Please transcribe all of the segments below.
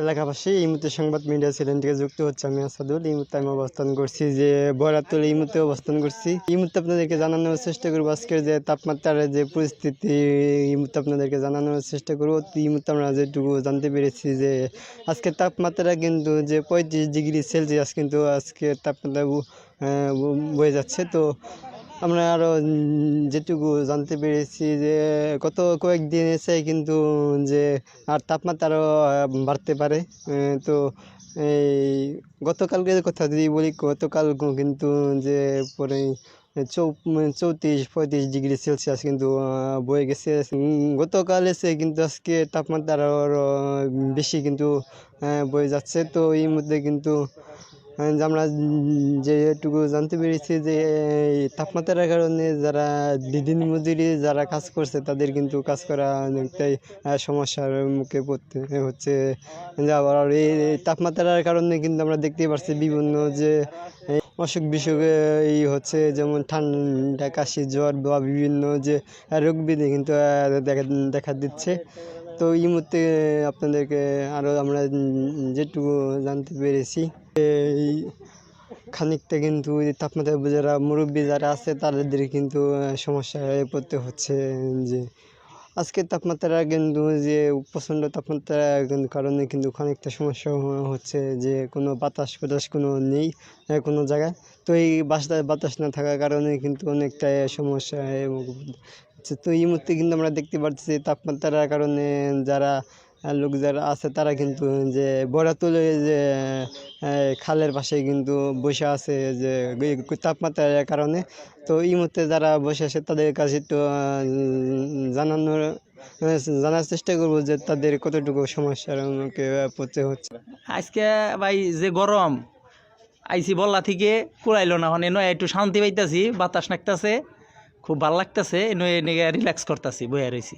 এলাকাবাসী এই মুহূর্তে সংবাদ মিডিয়া চ্যানেল থেকে যুক্ত হচ্ছে আমি আসাদুল। এই মুহূর্তে আমি অবস্থান করছি যে বরাতুল, এই মুহূর্তে অবস্থান করছি। এই মুহূর্তে আপনাদেরকে জানানোর চেষ্টা করব আজকের যে তাপমাত্রার যে পরিস্থিতি, এই মুহূর্তে আপনাদেরকে জানানোর চেষ্টা করব। এই মুহূর্তে আমরা যেটুকু জানতে পেরেছি যে আজকের তাপমাত্রা কিন্তু যে পঁয়ত্রিশ ডিগ্রি সেলসিয়াস কিন্তু আজকে তাপমাত্রা বয়ে যাচ্ছে। তো আমরা আরও যেটুকু জানতে পেরেছি যে গত কয়েকদিন এসে কিন্তু, যে আর তাপমাত্রা আরও বাড়তে পারে। তো এই গতকালকের কথা যদি বলি, গতকাল কিন্তু, যে পরে চৌ, চৌত্রিশ, পঁয়ত্রিশ ডিগ্রি সেলসিয়াস কিন্তু বয়ে গেছে। গতকাল এসে কিন্তু আজকে তাপমাত্রা আরও বেশি কিন্তু বয়ে যাচ্ছে। তো এই মধ্যে কিন্তু আমরা উম, যেটুকু জানতে পেরেছি যে তাপমাত্রার কারণে যারা দিদিন মজুরি যারা কাজ করছে তাদের কিন্তু কাজ করা অনেকটাই সমস্যার মুখে পড়তে হচ্ছে। আবার এই তাপমাত্রার কারণে কিন্তু আমরা দেখতেই পাচ্ছি বিভিন্ন যে অসুখ বিসুখ এই হচ্ছে যেমন ঠান্ডা কাশি জ্বর বা বিভিন্ন যে রোগ ব্যাধি কিন্তু দেখা দেখা দিচ্ছে। তো এই মুহূর্তে আপনাদেরকে আরও আমরা যেটুকু জানতে পেরেছি এই খানিকটা কিন্তু তাপমাত্রা যারা মুরব্বী যারা আছে তাদের কিন্তু আহ, সমস্যায় পড়তে হচ্ছে যে আজকের তাপমাত্রা কিন্তু যে প্রচণ্ড তাপমাত্রা কিন্তু কারণে কিন্তু খানিকটা সমস্যা হচ্ছে যে কোনো বাতাস ফাতাস কোনো নেই কোনো জায়গায়। তো এই বাসা বাতাস না থাকার কারণে কিন্তু অনেকটা সমস্যা হচ্ছে তো এই মুহূর্তে কিন্তু আমরা দেখতে পাচ্ছি তাপমাত্রার কারণে যারা লোক যারা আছে, তারা কিন্তু যে বরাতুলে যে খালের পাশে কিন্তু বসে আছে যে তাপমাত্রার কারণে। তো এই মুহূর্তে যারা বসে আছে, তাদের কাছে একটু জানানোর জানার চেষ্টা করব যে তাদের কতটুকু সমস্যার মুখে পড়তে হচ্ছে। আজকে ভাই যে গরম আইসি বল্লা থেকে কুড়াইলো না মানে নয় একটু শান্তি পাইতাছি, বাতাস নাকতাছে, খুব ভালো লাগতেছে, নয় রিল্যাক্স করতেছি, বইয়া রয়েছি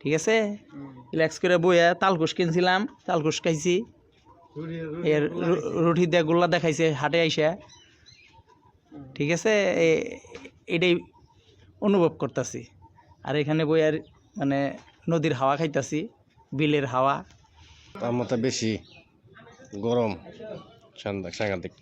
ঠিক আছে? রিল্যাক্স করে বইয়া তালকুশ কিনছিলাম তালকুশ খাইছি। এর রুটি দিয়ে গোল্লা দেখাইছে হাটে আইসা। ঠিক আছে? এ- এটাই অনুভব করতেছি। আর এখানে বইয়ার মানে নদীর হাওয়া খাইতাছি বিলের হাওয়া। তাপমাত্রা বেশি গরম সাংঘা- সাংঘাতিক।